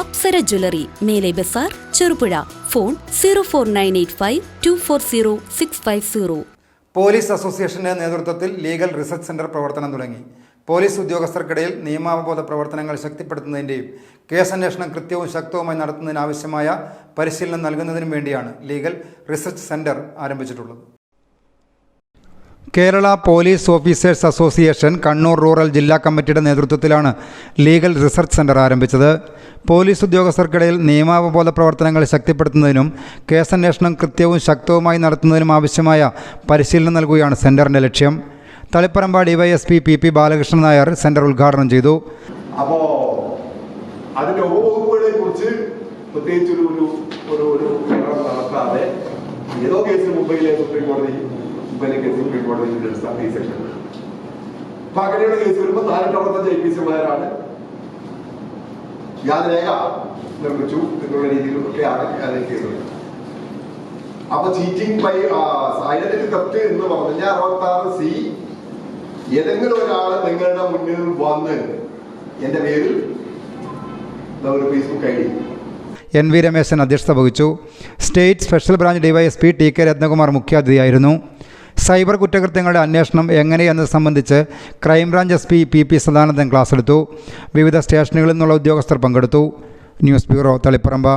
Apsara jewellery മേലെ Bazar Cherupuzha. Phone zero four nine eight five two four zero six five zero. Police അസോസിയേഷന്റെ നേതൃത്വത്തിൽ legal research centre പ്രവർത്തനം തുടങ്ങി. Police ഉദ്യോഗസ്ഥർക്കിടയിൽ നിയമാവബോധ പ്രവർത്തനങ്ങൾ ശക്തിപ്പെടുത്തുന്നതിന്റെയും കേസന്വേഷണം കൃത്യവും ശക്തവുമായി നടത്തുന്നതിനാവശ്യമായ പരിശീലനം നൽകുന്നതിനും വേണ്ടിയാണ് legal research centre ആരംഭിച്ചിട്ടുള്ളത്. Kerala police officers association Kannur rural ജില്ലാ കമ്മിറ്റിയുടെ നേതൃത്വത്തിലാണ് ലീഗൽ റിസർച്ച് സെന്റർ ആരംഭിച്ചത്. പോലീസ് ഉദ്യോഗസ്ഥർക്കിടയിൽ നിയമാവബോധ പ്രവർത്തനങ്ങൾ ശക്തിപ്പെടുത്തുന്നതിനും കേസന്വേഷണം കൃത്യവും ശക്തവുമായി നടത്തുന്നതിനും ആവശ്യമായ പരിശീലനം നൽകുകയാണ് സെന്ററിന്റെ ലക്ഷ്യം. Taliparamba DYSP P P Balakrishnan Nair centre ഉദ്ഘാടനം ചെയ്തു. അപ്പോൾ പ്രത്യേകിച്ച് ഒരു ഒരു നടത്താതെ ഏതോ കേസ് മുംബൈയിലെ സുപ്രീം കോടതി മുംബൈയിലെ കേസ് കോടതി ഈ സെക്ഷൻ അപ്പൊ അങ്ങനെയുള്ള കേസ് വരുമ്പോൾ നാനൂറ്റി അറുപത്തഞ്ച് ഐ പി സിമാരാണ് യാതരേഖ നിർമ്മിച്ചു എന്നുള്ള രീതിയിലൊക്കെയാണ് അത് കേസുകൾ അപ്പൊ ചീറ്റിംഗ് ബൈ സൈലന്റ് തെറ്റ് എന്ന് പറഞ്ഞ അറുപത്തി ആറ് സി ഏതെങ്കിലും ഒരാൾ നിങ്ങളുടെ മുന്നിൽ വന്ന് എന്റെ പേരിൽ ഒരു Facebook I D N V Rameshan അധ്യക്ഷത വഹിച്ചു. State special branch DYSP T K Ratnakumar മുഖ്യാതിഥിയായിരുന്നു. Cyber കുറ്റകൃത്യങ്ങളുടെ അന്വേഷണം എങ്ങനെയെന്നത് സംബന്ധിച്ച് crime branch S P P P Sadanandan class എടുത്തു വിവിധ സ്റ്റേഷനുകളിൽ നിന്നുള്ള ഉദ്യോഗസ്ഥർ പങ്കെടുത്തു. News bureau Taliparamba.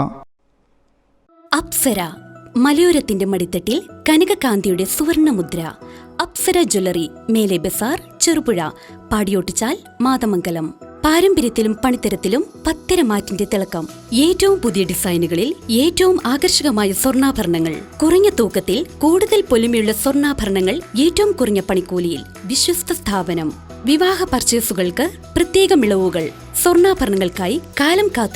അപ്സര മലയോരത്തിന്റെ മടിത്തട്ടിൽ കനകകാന്തിയുടെ സുവർണമുദ്ര. അപ്സര ജ്വല്ലറി മേലെ ബസാർ ചെറുപുഴ പാടിയോട്ടിച്ചാൽ മാതമംഗലം. പാരമ്പര്യത്തിലും പണിത്തരത്തിലും പത്തരമാറ്റിന്റെ തിളക്കം. ഏറ്റവും പുതിയ ഡിസൈനുകളിൽ ഏറ്റവും ആകർഷകമായ സ്വർണാഭരണങ്ങൾ. കുറഞ്ഞ തൂക്കത്തിൽ കൂടുതൽ പൊലിമയുള്ള സ്വർണാഭരണങ്ങൾ ഏറ്റവും കുറഞ്ഞ പണിക്കൂലിയിൽ. വിശ്വസ്ത സ്ഥാപനം. വിവാഹ പർച്ചേസുകൾക്ക് പ്രത്യേക ഇളവുകൾ സ്വർണാഭരണങ്ങൾക്കായി കാലം കാത്തു